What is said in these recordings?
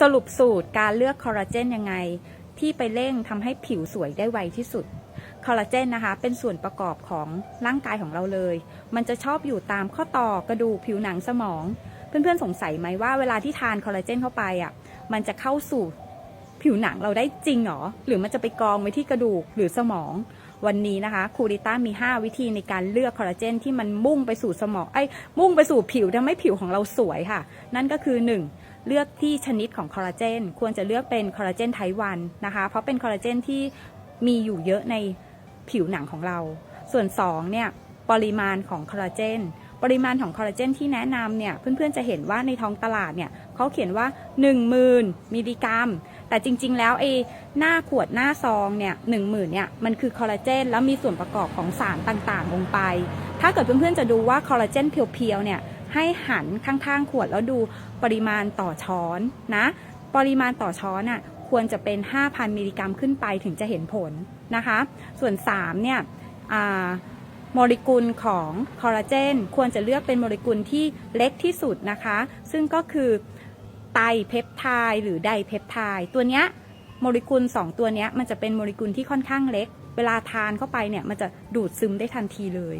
สรุปสูตรการเลือกคอลลาเจนยังไง ที่ไปเร่งทำให้ผิวสวยได้ไวที่สุดคอลลาเจนนะคะเป็นส่วนประกอบของร่างกายของเราเลย มันจะชอบอยู่ตามข้อต่อกระดูกผิวหนังสมอง เพื่อนๆสงสัยไหมว่าเวลาที่ทานคอลลาเจนเข้าไปอะมันจะเข้าสู่ผิวหนังเราได้จริงหรอ หรือมันจะไปกองไว้ที่กระดูกหรือสมอง วันนี้นะคะคูริต้ามี 5 วิธีในการเลือกคอลลาเจนที่มันมุ่งไปสู่สมองไอ้มุ่งไปสู่ผิวทำให้ผิวของเราสวยค่ะ นั่นก็คือ 1. เลือกที่ชนิดของคอลลาเจนควรจะเลือกเป็นคอลลาเจนไทวันนะคะ เพราะเป็นคอลลาเจนที่มีอยู่เยอะในผิวหนังของเรา ส่วน2เนี่ยปริมาณของคอลลาเจนปริมาณของคอลลาเจนที่แนะนำเนี่ยเพื่อนๆจะเห็นว่าในท้องตลาดเนี่ยเขาเขียนว่า 10,000มิลลิกรัม แต่จริงๆ แล้วไอ้หน้าขวดหน้าซองเนี่ยหนึ่งหมื่นเนี่ยมันคือคอลลาเจนแล้วมีส่วนประกอบของสารต่างๆ ลงไป ถ้าเกิดเพื่อนๆจะดูว่าคอลลาเจนเพียวๆเนี่ย ให้หันข้างๆ ขวดแล้วดูปริมาณต่อช้อนนะ ปริมาณต่อช้อนอะควรจะเป็น 5,000 มิลลิกรัมขึ้นไปถึงจะเห็นผลนะคะ ส่วน 3 เนี่ยอ่าโมเลกุลของคอลลาเจนควรจะเลือกเป็นโมเลกุลที่เล็กที่สุดนะคะ ซึ่งก็คือไตเพปไทด์หรือไดเพปไทด์ตัวเนี้ยโมเลกุล 2 ตัวเนี้ยมันจะเป็นโมเลกุลที่ค่อนข้างเล็ก เวลาทานเข้าไปเนี่ยมันจะดูดซึมได้ทันทีเลย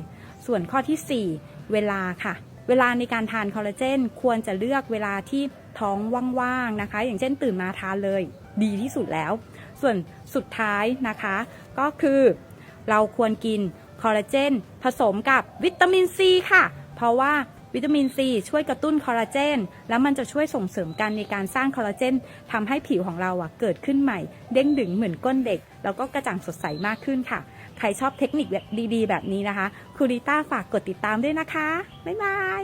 ส่วนข้อทีสี่4 เวลาค่ะ เวลาในการทานคอลลาเจนควรจะเลือกเวลาที่ท้องว่างๆนะคะ อย่างเช่นตื่นมาทานเลยดีที่สุดแล้ว ส่วนสุดท้ายนะคะ ก็คือเราควรกินคอลลาเจนผสมกับวิตามินซีค่ะ เพราะว่า วิตามินซีช่วยกระตุ้นคอลลาเจน แล้วมันจะช่วยส่งเสริมการในการสร้างคอลลาเจนทำให้ผิวของเราอะเกิดขึ้นใหม่ เด้งดึงเหมือนก้นเด็ก แล้วก็กระจ่างสดใสมากขึ้นค่ะ ใครชอบเทคนิคแบบดีๆ แบบนี้นะคะคูริต้าฝากกดติดตามด้วยนะคะบ๊ายบาย